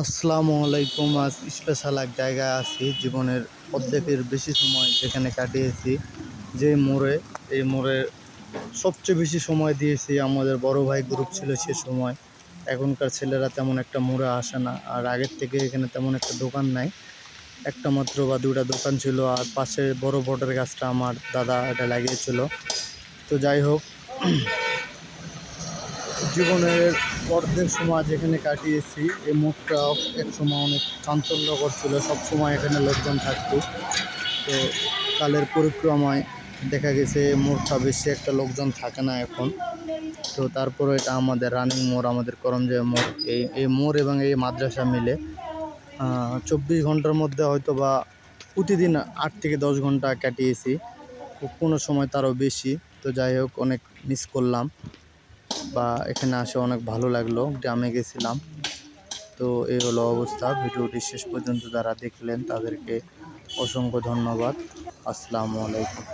আসসালামু আলাইকুম। আজ স্পেশাল এক জায়গায় আছি। জীবনের অর্ধেকের বেশি সময় যেখানে কাটিয়েছি। যে মোড়ে, এই মোড়ে সবচেয়ে বেশি সময় দিয়েছি। আমাদের বড় ভাই গ্রুপ ছিল সে সময়। এখনকার ছেলেরা তেমন একটা মোড়ে আসে না। আর আগের থেকে এখানে তেমন একটা দোকান নাই। একটা মাত্র বা দুটা দোকান ছিল। আর পাশে বড় বটের গাছটা আমার দাদা এটা লাগিয়েছিল। তো যাই হোক জীবনের অর্ধেক সময় যেখানে কাটিয়েছি এই মুখটা এক সময় অনেক চাঞ্চল্যকর ছিল। সব সময় এখানে লোকজন থাকতো। তো কালের পরিক্রমায় দেখা গেছে মোড়টা বেশি একটা লোকজন থাকে না এখন। তো তারপরে এটা আমাদের রানিং মোড়, আমাদের করমজয় মোড়, এই এই মোড় এবং এই মাদ্রাসা মিলে চব্বিশ ঘণ্টার মধ্যে হয়তো বা প্রতিদিন আট থেকে দশ ঘণ্টা কাটিয়েছি। কোনো সময় তারও বেশি। তো যাই হোক, অনেক মিস করলাম। বা এখানে আসে অনেক ভালো লাগল, গ্রামে গেছিলাম। তো এই হলো অবস্থা, ভিডিওটি শেষ পর্যন্ত যারা দেখলেন তাদেরকে অসংখ্য ধন্যবাদ। আসসালামু আলাইকুম।